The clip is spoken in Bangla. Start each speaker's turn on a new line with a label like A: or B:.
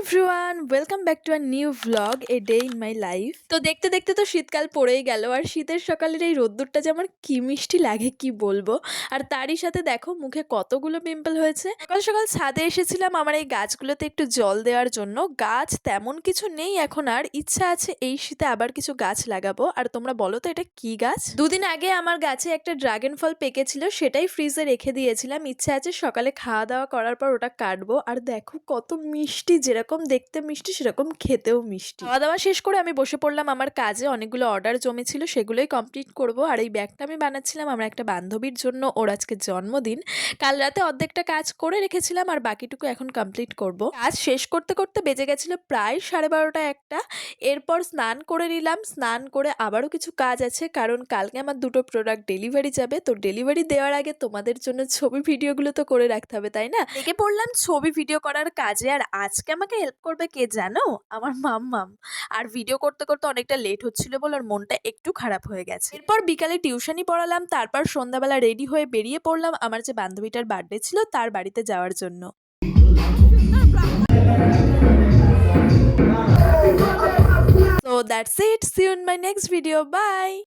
A: Everyone welcome back to our new vlog a day in my life তো দেখতে দেখতে তো শীতকাল পড়েই গেল, আর শীতের সকালের এই রোদ্দুরটা যে আমার কি মিষ্টি লাগে, কি বলব? আর তারই সাথে দেখো, মুখে কতগুলো পিম্পল হয়েছে। সকাল সকাল ছাদে এসেছিলাম আমার এই গাছগুলোতে একটু জল দেওয়ার জন্য। গাছ তেমন কিছু নেই এখন, আর ইচ্ছা আছে এই শীতে আবার কিছু গাছ লাগাবো। আর তোমরা বলো তো, এটা কি গাছ? দুদিন আগে আমার গাছে একটা ড্রাগন ফল পেকেছিল, সেটাই ফ্রিজে রেখে দিয়েছিলাম। ইচ্ছা আছে সকালে খাওয়া দাওয়া করার পর ওটা কাটবো। আর দেখো কত মিষ্টি যেরকম দেখতে মিষ্টি, সেরকম খেতেও মিষ্টি। খাওয়া দাওয়া শেষ করে আমি বসে পড়লাম আমার কাজে। অনেকগুলো অর্ডার জমেছিল, সেগুলোই কমপ্লিট করব। আর এই ব্যাগটা আমি বানাচ্ছিলাম আমার একটা বান্ধবীর জন্য ওর আজকে জন্মদিন। কাল রাতে অর্ধেকটা কাজ করে রেখেছিলাম আর বাকিটুকু এখন কমপ্লিট করব। কাজ শেষ করতে করতে বেজে গেছিল প্রায় সাড়ে বারোটা একটা। এরপর স্নান করে নিলাম। স্নান করে আবারও কিছু কাজ আছে, কারণ কালকে আমার দুটো প্রোডাক্ট ডেলিভারি যাবে। তো ডেলিভারি দেওয়ার আগে তোমাদের জন্য ছবি ভিডিওগুলো তো করে রাখতে হবে, তাই না? লেগে পড়লাম ছবি ভিডিও করার কাজে। আর আজকে আমাকে হেল্প করবে কে জানো আমার মাম্মাম আর ভিডিও করতে করতে অনেকটা লেট হচ্ছিল বলে ওর মনটা একটু খারাপ হয়ে গেছে এরপর বিকালে টিউশনই পড়ালাম, তারপর সন্ধ্যাবেলা রেডি হয়ে বেরিয়ে পড়লাম আমার যে বান্ধবীটার বার্থডে ছিল তার বাড়িতে যাওয়ার জন্য So that's it. See you in my next video. Bye.